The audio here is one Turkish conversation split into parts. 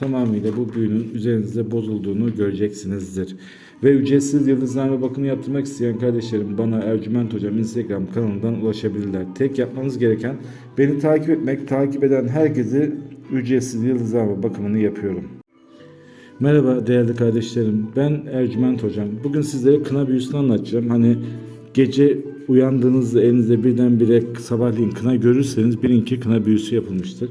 tamamıyla bu büyünün üzerinizde bozulduğunu göreceksinizdir. Ve ücretsiz yıldızlarla bakımı yaptırmak isteyen kardeşlerim bana Ercüment Hocam Instagram kanalından ulaşabilirler. Tek yapmanız gereken beni takip etmek, takip eden herkesi ücretsiz yıldızlarla bakımını yapıyorum. Merhaba değerli kardeşlerim. Ben Ercüment Hocam. Bugün sizlere kına büyüsünü anlatacağım. Hani gece uyandığınızda elinizde birdenbire sabahleyin kına görürseniz bilin ki kına büyüsü yapılmıştır.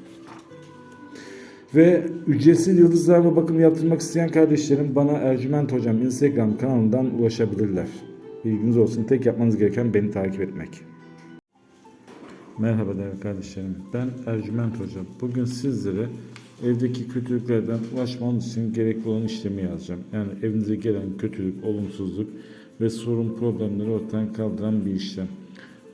Ve ücretsiz yıldızlarla bakım yaptırmak isteyen kardeşlerim bana Ercüment Hocam Instagram kanalından ulaşabilirler. Bilginiz olsun. Tek yapmanız gereken beni takip etmek. Merhaba değerli kardeşlerim. Ben Ercüment Hocam. Bugün sizlere evdeki kötülüklerden ulaşmanız için gerekli olan işlemi yazacağım. Yani evinize gelen kötülük, olumsuzluk ve sorun problemleri ortadan kaldıran bir işlem.